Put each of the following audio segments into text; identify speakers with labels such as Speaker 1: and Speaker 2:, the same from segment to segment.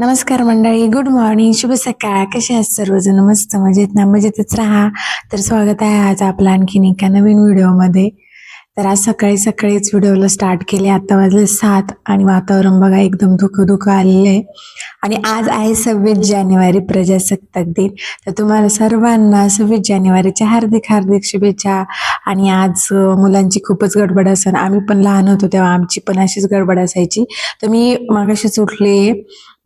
Speaker 1: नमस्कार मंडळी good morning शुभ सकाळ. कसे आहात सर्वजण? मस्त मजेत ना? मजेतच राहा. तर स्वागत आहे आज आपला आणखीन एका नवीन व्हिडिओमध्ये तर आज सकाळी सकाळीच व्हिडिओला स्टार्ट केले. आता वाजले सात आणि वातावरण बघा एकदम धुकं धुकं आलेलं आहे. आणि आज आहे सव्वीस जानेवारी प्रजासत्ताक दिन. तर तुम्हाला सर्वांना सव्वीस जानेवारीच्या हार्दिक हार्दिक शुभेच्छा. आणि आज मुलांची खूपच गडबड असेल आम्ही पण लहान होतो तेव्हा आमची पण अशीच गडबड असायची. तर मी मागाशीच उठले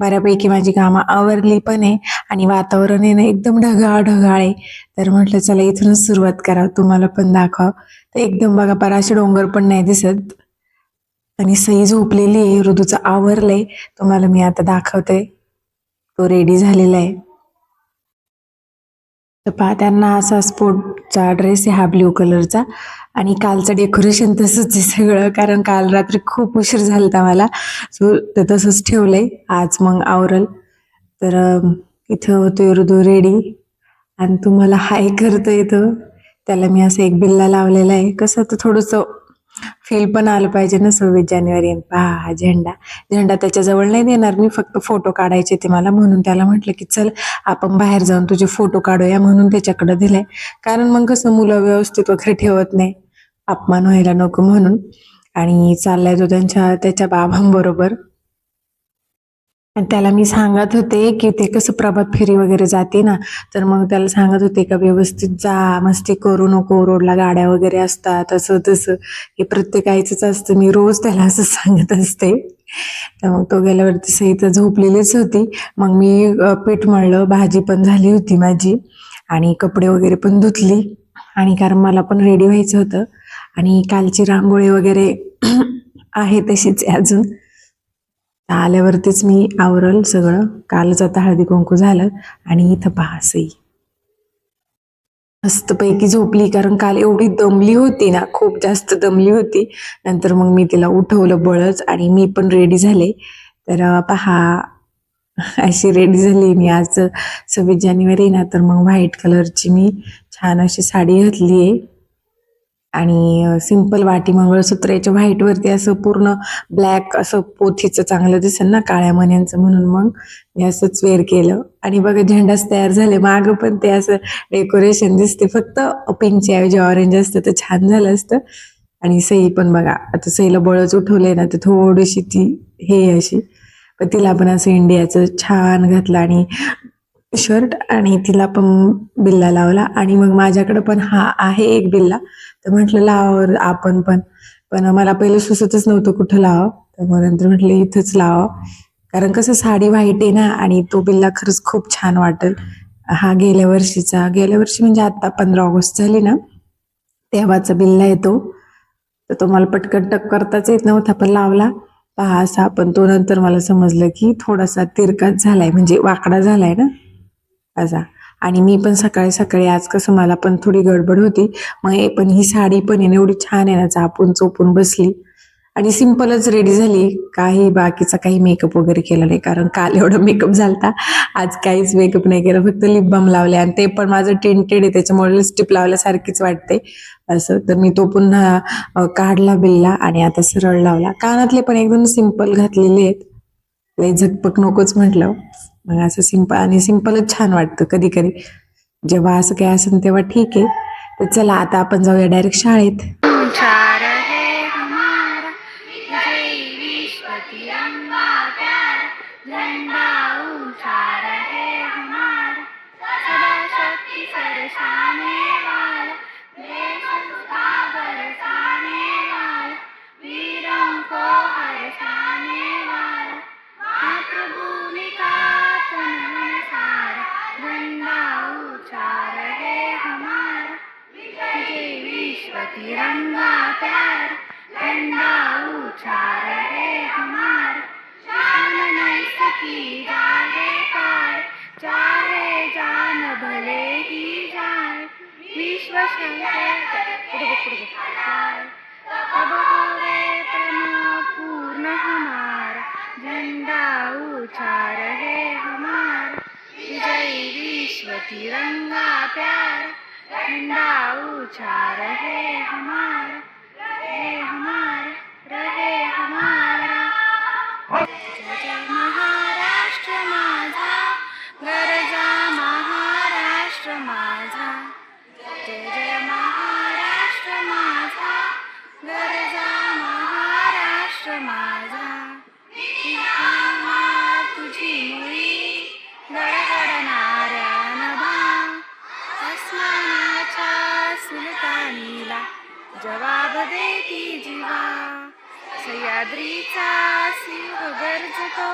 Speaker 1: बऱ्यापैकी माझी कामं आवरली पण आहे. आणि वातावरण आहे ना एकदम ढगाळ ढगाळ आहे. तर म्हटलं चला इथूनच सुरुवात करा तुम्हाला पण दाखव तर एकदम बघा पराशे डोंगर पण नाही दिसत. आणि सई झोपलेली आहे ऋतूचं आवरलंय. तुम्हाला मी आता दाखवते. तो रेडी झालेला आहे. तर पहा त्यांना असा स्पोर्टचा ड्रेस आहे हा ब्ल्यू कलरचा आणि कालचं डेकोरेशन तसंच आहे सगळं कारण काल रात्री खूप उशीर झाला होता मला. सो ते तसंच ठेवलंय. आज मग आवरल. तर इथं होतोय ऋतू रेडी आणि तुम्हाला हाय करतं इथं त्याला मी असं एक बिल्ला लावलेला आहे. कसं तर थोडंसं फील पण आलं पाहिजे ना सव्वीस जानेवारी. पहा हा झेंडा. झेंडा त्याच्याजवळ नाही देणार. मी फक्त फोटो काढायचे ते मला. म्हणून त्याला म्हटलं की चल आपण बाहेर जाऊन तुझे फोटो काढूया. म्हणून त्याच्याकडे दिलाय. कारण मग कसं मुलं व्यवस्थित वगैरे ठेवत नाही. अपमान व्हायला नको म्हणून. आणि चाललाय तो त्यांच्या त्याच्या बाबांबरोबर. आणि त्याला मी सांगत होते की ते कसं प्रभात फेरी वगैरे जाते ना तर मग त्याला सांगत होते का व्यवस्थित जा मस्ती करू नको रोडला गाड्या वगैरे असतात असं तसं. हे प्रत्येकाईचंच असतं. मी रोज त्याला असं सांगत असते. तर मग तो गेल्यावरती सई तर झोपलेलीच होती. मग मी पीठ मळलं भाजी पण झाली होती माझी आणि कपडे वगैरे पण धुतली आणि कारण मला पण रेडी व्हायचं होतं. आणि कालची रांगोळी वगैरे आहे तशीच अजून. आल्यावरतीच मी आवरल सगळं. कालच आता हळदी कुंकू झालं आणि इथं पहा सई. मस्तपैकी झोपली कारण काल एवढी दमली होती ना खूप जास्त दमली होती. नंतर मग मी तिला उठवलं बळच आणि मी पण रेडी झाले. तर पहा अशी रेडी झाली मी आज सव्वीस जानेवारी ना तर मग व्हाईट कलरची मी छान अशी साडी घातली आहे आणि सिंपल वाटी मंगळसूत्र याच्या व्हाईटवरती असं पूर्ण ब्लॅक असं पोथीचं चांगलं दिसेल ना काळ्या मण्यांचं म्हणून मग. मी असंच वेअर केलं. आणि बघा झेंडाच तयार झाले. मागं पण ते असं डेकोरेशन दिसते. फक्त पिंकच्या ऐवजी ऑरेंज असतं तर छान झालं असतं. आणि सई पण बघा आता सईला बळच उठवलंय ना तर थोडीशी ती हे अशी. पण तिला पण असं इंडियाचं छान घातलं आणि शर्ट आणि तिला पण बिल्ला लावला. आणि मग माझ्याकडे पण हा आहे एक बिल्ला. तर म्हटलं लाव आपण पण. पण मला पहिलं सुचतच नव्हतं कुठं लावा तर मग नंतर म्हटलं इथंच लावा कारण कसं साडी व्हाईट आहे ना आणि तो बिल्ला खरंच खूप छान वाटेल. हा गेल्या वर्षीचा गेल्या वर्षी म्हणजे आता पंधरा ऑगस्ट झाली ना तेव्हाचा बिल्ला येतो तर तो मला पटकन टक करताच येत नव्हता पण लावला. पहा असा पण तो नंतर मला समजलं की थोडासा तिरकाच झालाय म्हणजे वाकडा झालाय ना. असा. आणि मी पण सकाळी सकाळी आज कसं मला पण थोडी गडबड होती. मग हे पण ही साडी पण आहे ना एवढी छान आहे ना चापून चोपून बसली. आणि सिम्पलच रेडी झाली. काही बाकीचा काही मेकअप वगैरे केला नाही कारण काल एवढा मेकअप झालता. आज काहीच मेकअप नाही केला फक्त लिप बाम लावले. आणि ते पण माझं टेंटेड आहे त्याच्यामुळे लिपस्टिक लावल्यासारखीच वाटते. असं. तर मी तो पुन्हा काढला बिल्ला आणि आता सरळ लावला. कानातले पण एकदम सिंपल घातलेले आहेत. लय नकोच म्हटलं. मग असं सिंपल आणि सिंपलच छान वाटतं कधी कधी जेव्हा असं काय असेल तेव्हा ठीक आहे. तर चला आता आपण जाऊया डायरेक्ट शाळेत.
Speaker 2: भले ही जाए, विश्व शंकर पूर्ण हमारा, झंडा ऊँचा रहे हमारा। विजय विश्व तिरंगा प्यार, झंडा ऊँचा रहे हमारा। रहे हमारा रहे हमारा। सह्याद्रीचा सिंह गरजतो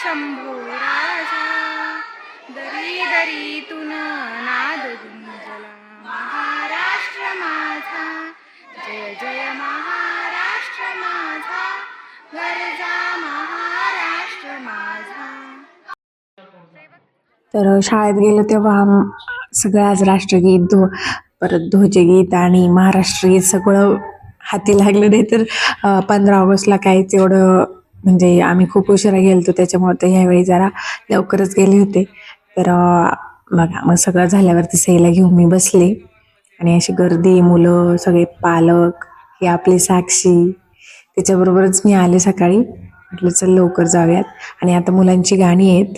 Speaker 2: शंभू राजा. दरी दरीतून नाद गुंजला महाराष्ट्र माझा. जय जय महाराष्ट्र माझा. गरजा महाराष्ट्र माझा.
Speaker 1: तर शाळेत गेलो तेव्हा सगळं आज राष्ट्रगीत ध्व परत ध्वजगीत आणि महाराष्ट्रगीत सगळं हाती लागलं नाही तर पंधरा ऑगस्टला काहीच एवढं म्हणजे आम्ही खूप उशिरा गेलतो त्याच्यामुळे तर ह्यावेळी जरा लवकरच गेले होते. तर बघा मग मग सगळं झाल्यावरती सईला घेऊन मी बसले. आणि अशी गर्दी मुलं सगळे पालक हे आपली साक्षी त्याच्याबरोबरच मी आले सकाळी. म्हटलं चल लवकर जाऊयात. आणि आता मुलांची गाणी आहेत.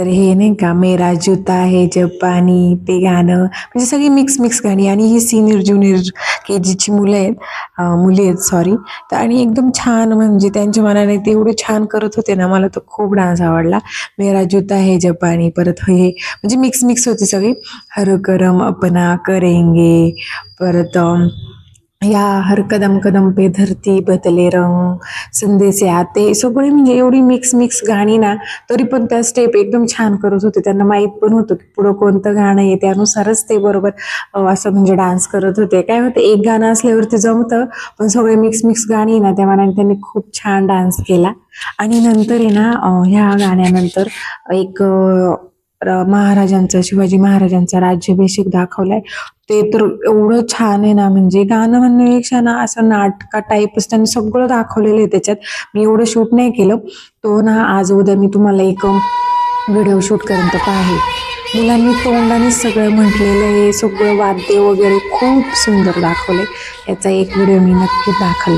Speaker 1: तर हे नाही का मेरा जूता हे जपानी ते गाणं म्हणजे सगळी मिक्स मिक्स गाणी. आणि ही सिनियर ज्युनियर के जीची मुलं आहेत. मुली आहेत सॉरी तर आणि एकदम छान म्हणजे त्यांच्या मनाने ते एवढे छान करत होते ना मला तो खूप डान्स आवडला. मेरा जूता हे जपानी परत हे म्हणजे मिक्स मिक्स होते सगळी. हर करम अपना करेंगे परत या हर कदम कदम पे धरती बदले रंग संदेश आते. सगळे म्हणजे एवढी मिक्स मिक्स गाणी ना तरी पण त्या स्टेप एकदम छान करत होते. त्यांना माहीत पण होतं की पुढं कोणतं गाणं आहे. त्यानुसारच ते बरोबर असं म्हणजे डान्स करत होते. काय होतं एक गाणं असल्यावरती जमतं पण सगळे मिक्स मिक्स गाणी ना त्या मनाने त्यांनी खूप छान डान्स केला. आणि नंतर आहे ना ह्या गाण्यानंतर एक महाराजांचा शिवाजी महाराजांचा राज्याभिषेक दाखवलाय. ते तर एवढं छान आहे ना म्हणजे गाणं म्हणण्यापेक्षा ना असं नाटका टाईपच त्यांनी सगळं दाखवलेलं आहे त्याच्यात. मी एवढं शूट नाही केलं. तो ना आज उद्या मी तुम्हाला एक व्हिडिओ शूट करून पाहे. मुलांनी तोंडाने सगळं म्हटलेलं आहे. सगळं वाद्य वगैरे खूप सुंदर दाखवले याचा एक व्हिडिओ मी नक्की दाखल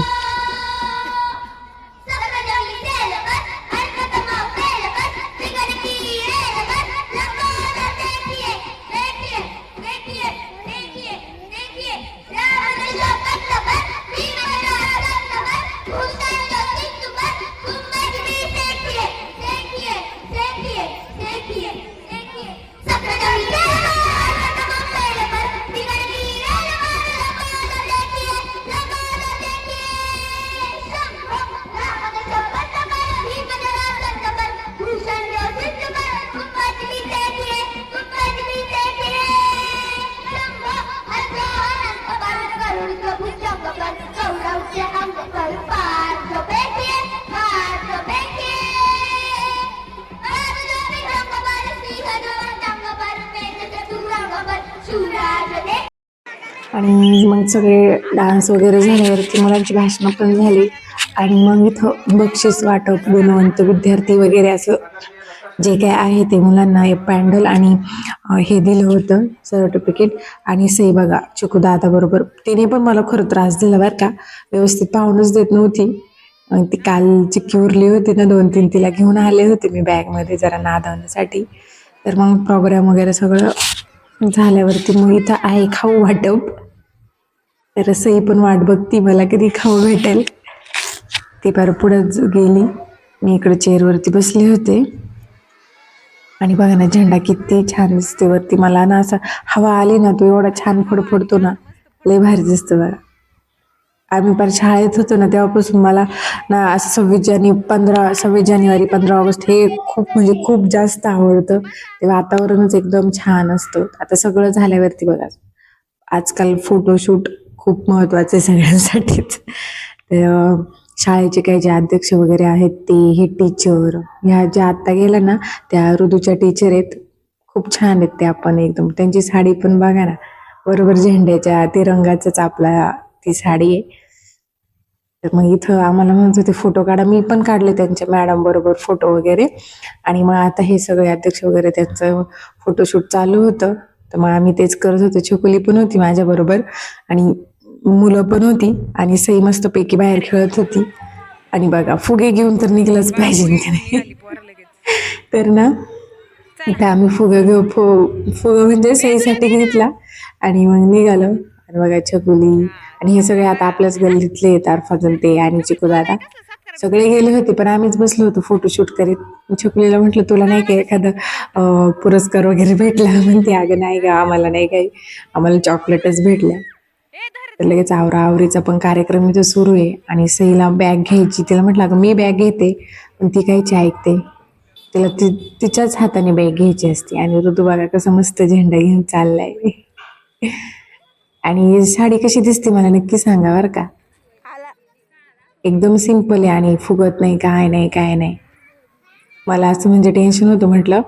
Speaker 1: आणि मग सगळे डान्स वगैरे झाल्यावरती मुलांची भाषणं पण झाली. आणि मग इथं बक्षीस वाटप गुणवंत विद्यार्थी वगैरे असं जे काय आहे ते मुलांना एक पॅन्डल आणि हे दिलं होतं सर्टिफिकेट आणि सई बघा चिकू दादाबरोबर तिने पण मला खरं त्रास दिला बरं का. व्यवस्थित पाहूनच देत नव्हती. ती काल चिक्की उरली होती ना दोन तीन तिला घेऊन आले होते मी बॅगमध्ये जरा नादवण्यासाठी. तर मग प्रोग्राम वगैरे सगळं झाल्यावरती मग इथं आहे खाऊ वाटप. तर पण वाट बघती मला कधी खाऊ भेटेल. ती पार पुढंच गेली. मी इकडे चेअरवरती बसले होते. आणि बघा ना झेंडा किती छान दिसते वरती. मला ना असं हवा आली ना तो एवढा छान फडफडतो ना. लय भारी दिसतं बघा. आम्ही पण शाळेत होतो ना तेव्हापासून मला ना असं सव्वीस जानेवारी पंधरा सव्वीस जानेवारी पंधरा ऑगस्ट हे खूप म्हणजे खूप जास्त आवडतं. ते वातावरणच एकदम छान असतं. आता सगळं झाल्यावरती बघा. आजकाल फोटोशूट खूप महत्त्वाचे सगळ्यांसाठीच. तर शाळेचे काही जे अध्यक्ष वगैरे आहेत ते हे टीचर ह्या ज्या आत्ता गेल्या ना त्या ऋतूच्या टीचर आहेत. खूप छान आहेत त्या पण एकदम. त्यांची साडी पण बघा ना बरोबर झेंड्याच्या तिरंगाचाच आपला ती साडी आहे. तर मग इथं आम्हाला म्हणत होते फोटो काढा. मी पण काढले त्यांच्या मॅडम बरोबर फोटो वगैरे. आणि मग आता हे सगळे अध्यक्ष वगैरे त्यांचं फोटोशूट चालू होतं. तर मग आम्ही तेच करत होतो. छोकुली पण होती माझ्याबरोबर. आणि मुलं पण होती आणि सई मस्तपैकी बाहेर खेळत होती. आणि बघा फुगे घेऊन तर निघलंच पाहिजे की नाही तर ना इथं आम्ही फुगं घेऊ फु फुगं म्हणजे सईसाठी घेतला आणि मग निघालो. आणि बघा छकुली आणि हे सगळे आता आपल्याच गल्लीतले येत अरफाजन ते आणि चिकू दादा. सगळे गेले होते पण आम्हीच बसलो होतो फोटोशूट करीत. छकुलीला म्हटलं तुला नाही का एखादं पुरस्कार वगैरे भेटला? म्हणते अगं नाही का आम्हाला नाही काही. आम्हाला चॉकलेटच भेटल्या. तर लगेच आवरा आवरीचा पण कार्यक्रम इथं सुरू आहे. आणि सईला बॅग घ्यायची. तिला म्हटलं अगं मी बॅग घेते पण ती कायची ऐकते. तिला ती तिच्याच हाताने बॅग घ्यायची असते. आणि ऋतू बघा कसं मस्त झेंडा घेऊन चाललाय. आणि साडी कशी दिसते मला नक्की सांगा बरं का. एकदम सिंपल आहे आणि फुगत नाही काय नाही काय नाही. मला असं म्हणजे टेन्शन होतं. म्हटलं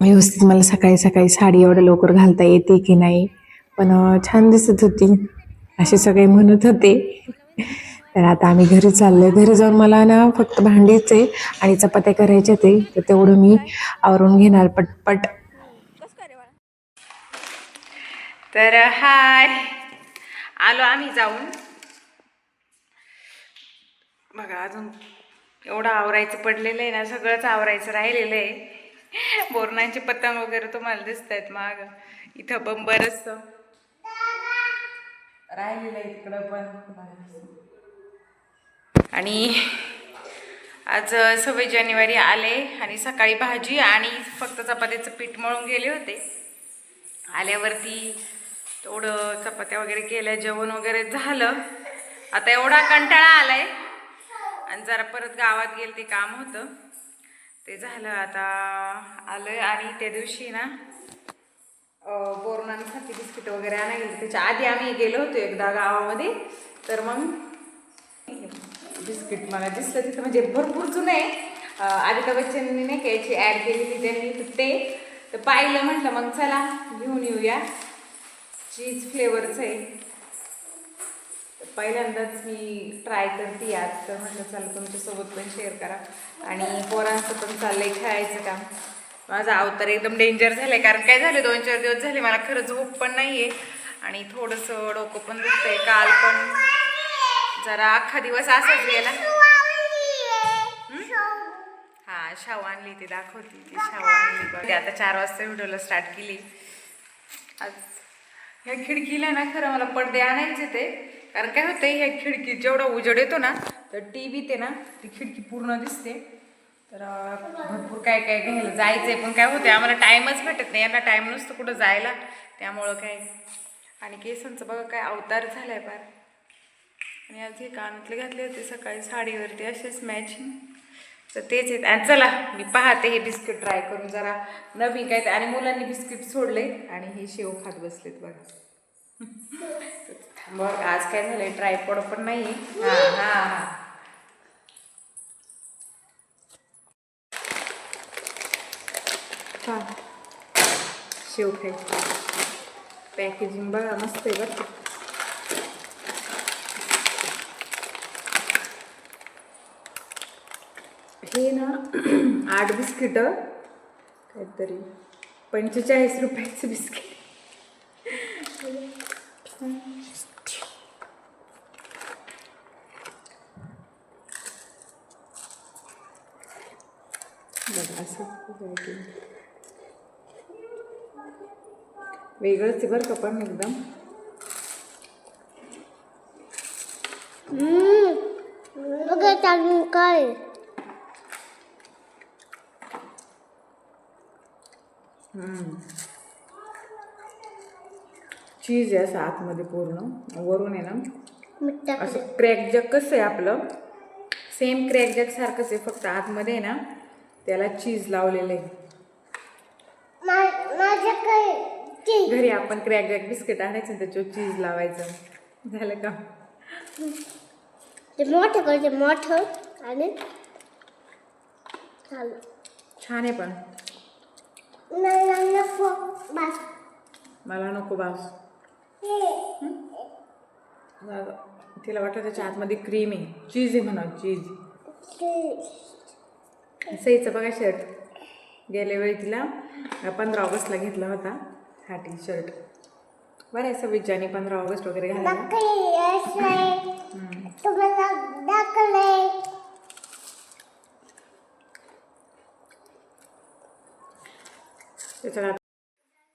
Speaker 1: व्यवस्थित मला सकाळी सकाळी साडी एवढं लवकर घालता येते की नाही? पण छान दिसत होती. असे सगळे म्हणत होते. तर आता आम्ही घरी चाललोय. घरी जाऊन मला ना फक्त भांडीचे आणि चपात्या करायच्या ते तर तेवढं मी आवरून घेणार पटपट.
Speaker 2: तर हाय. आलो आम्ही जाऊन. बघा अजून एवढं आवरायचं पडलेलं आहे ना. सगळंच आवरायचं राहिलेलं आहे. बोरणांचे पतंग वगैरे तुम्हाला दिसत आहेत माग. इथं पण असतं. राहिलेलं आहे तिकडं पण आणि आज सव्वीस जानेवारी आले आणि सकाळी भाजी आणि फक्त चपात्याचं पीठ मळून गेले होते. आल्यावरती थोडं चपात्या वगैरे केल्या जेवण वगैरे झालं. आता एवढा कंटाळा आला आहे आणि जरा परत गावात गेलं ते काम होतं. ते झालं आता आलं आणि त्या दिवशी ना अं, बोरणांसाठी बिस्किट वगैरे आणायला त्याच्या आधी आम्ही गेलो होतो एकदा गावामध्ये. तर मग बिस्किट मला दिसलं तिथं. म्हणजे भरपूर जुनं आहे अमिताभ बच्चननी नाही का याची ॲड केलेली त्यांनी. तर ते तर पाहिलं म्हटलं मग चला घेऊन येऊया. चीज फ्लेवरचं आहे. पहिल्यांदाच मी ट्राय करते आज. तर म्हटलं चला तुमच्यासोबत पण शेअर करा. आणि पोरांचं पण चाललंय खेळायचं काम. माझा अवतार एकदम डेंजर झालंय. कारण काय झालं दोन चार दिवस झाले मला खरं झोप पण नाहीये. आणि थोडंसं डोकं पण दुखतंय. काल पण जरा अख्खा दिवस असाच गेला. हा शाव आणली ती दाखवती ती शाव आणली. आता चार वाजता व्हिडिओला स्टार्ट केली. आज ह्या खिडकीला ना खरं मला पडदे आणायचे ते. कारण काय होतं ह्या खिडकी जेवढा उजेड येतो ना तर टी व्ही ते ना ती खिडकी पूर्ण दिसते. तर भरपूर काय काय घ्यायला जायचंय पण काय होते आम्हाला टाईमच भेटत नाही. यांना टाईम नसतो कुठं जायला. त्यामुळं काय. आणि केसांचं बघा काय अवतार झालाय फार. आणि आज हे कानातले घातले होते सकाळी साडीवरती असेच मॅचिंग तर तेच आहेत. आणि चला मी पाहते हे बिस्किट ट्राय करून जरा नवीन काय आणि मुलांनी बिस्किट सोडले आणि हे शेव खात बसलेत बघा. बघ आज काय झालंय? ट्रायपॉड पण नाही हां हां हां. शेव खायचं पॅकेजिंग बघा मस्त आहे बरं हे ना आठ बिस्किट. काहीतरी. पंचेचाळीस रुपयाचं बिस्किट. बघा असं. वेगळंच आहे बरं का पण एकदम.
Speaker 3: काय.
Speaker 2: चीज आहे असं आतमध्ये पूर्ण. वरून आहे ना. असं क्रॅक जग कसं आहे आपलं? सेम क्रॅक जग सारखंच आहे फक्त आतमध्ये आहे ना त्याला चीज लावलेलं आहे. घरी आपण क्रॅक जॅक बिस्किट आणायचं आणि त्याच्यावर चीज लावायचं. झालं का?
Speaker 3: ते मोठं करायचे मोठं आणि चालू.
Speaker 2: छान आहे पण. मला नको बास. तिला वाटलं त्याच्या आतमध्ये क्रीम आहे. चीज आहे म्हणा चीज. सईचं बघा शर्ट गेल्या वेळी तिला पंधरा ऑगस्टला घेतला होता. हा टी शर्ट बरं आहे सव्वीस जाने पंधरा ऑगस्ट वगैरे घालायला.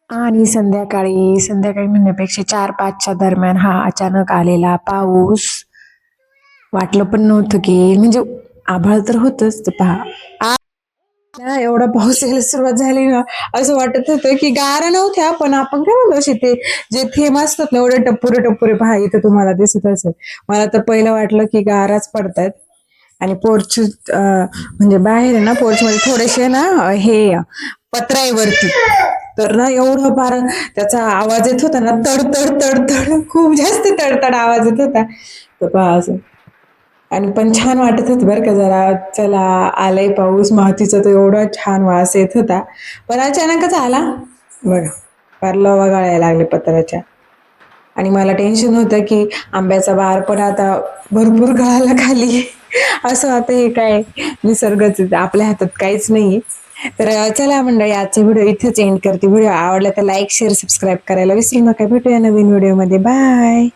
Speaker 1: आणि संध्याकाळी संध्याकाळी म्हणण्यापेक्षा चार पाचच्या दरम्यान हा अचानक आलेला पाऊस. वाटलं पण नव्हतं की म्हणजे आभाळ तर होतच तर पहा. आ- ना एवढा पाऊस यायला सुरुवात झाली ना असं वाटत होतं की गारा नव्हत्या पण आपण काय म्हणतो असे ते जे थेंब असतात ना एवढे टप्पुरे टप्पुरे पहा इथं तुम्हाला दिसत असेल. मला तर पहिलं वाटलं की गाराच पडतायत. आणि पोर्च म्हणजे बाहेर आहे ना पोर्च मध्ये थोडेसे ना हे पत्राईवरती वरती. तर ना एवढं फार त्याचा आवाज येत होता ना तड तड तड तड खूप जास्त तडतड आवाज येत होता. तर पहा असं. आणि पण छान वाटत होतं बरं का जरा. चला आलाय पाऊस मातीचा तर एवढा छान वास येत होता. पण अचानकच आला. बघा फार लवा गळायला लागले पत्राच्या. आणि मला टेन्शन होतं की आंब्याचा बार पण आता भरपूर गळाला खाली. असं आता हे काय निसर्गच आपल्या हातात काहीच नाही तर चला मंडळी आजचा व्हिडिओ इथेच एंड करते. व्हिडिओ आवडला तर लाईक शेअर सबस्क्राईब करायला विसरू नका. भेटूया नवीन व्हिडिओमध्ये. बाय